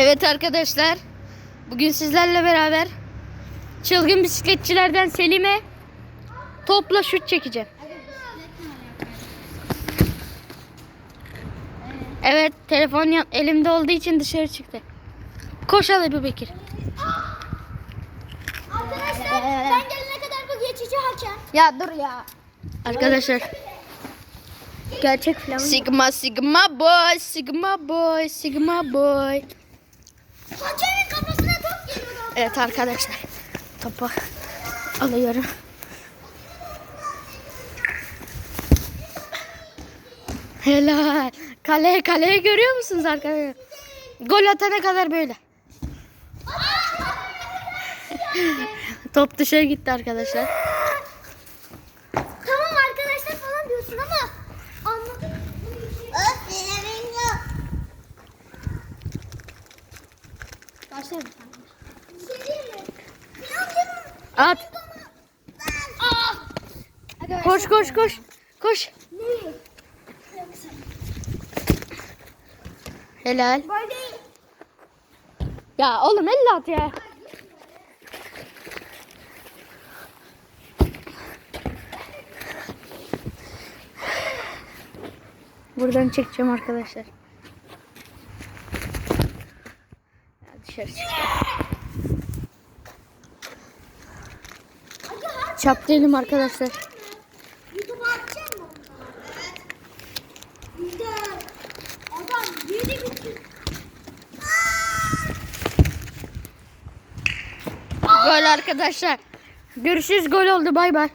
Evet arkadaşlar. Bugün sizlerle beraber çılgın bisikletçilerden Selim'e topla şut çekeceğim. Evet telefon elimde olduğu için dışarı çıktı. Koş al Ebu Bekir. Arkadaşlar ben gelene kadar bu geçici hakem. Ya dur ya. Arkadaşlar Gerçek falan. Sigma Sigma boy Sigma boy Sigma boy. Hakemin kafasına top geliyor. Evet arkadaşlar topu alıyorum. Helal. Kale kaleyi görüyor musunuz arkadaşlar? Gol atana kadar böyle. Top dışarı gitti arkadaşlar. At. Koş koş koş. Koş. Helal. Ya oğlum elle at ya. Buradan çekeceğim arkadaşlar. Ya dışarı çık. Çap değilim arkadaşlar. YouTube'a atacak mı? Güzel. Adam yedi bitti. Gol arkadaşlar. Görüşürüz gol oldu bay bay.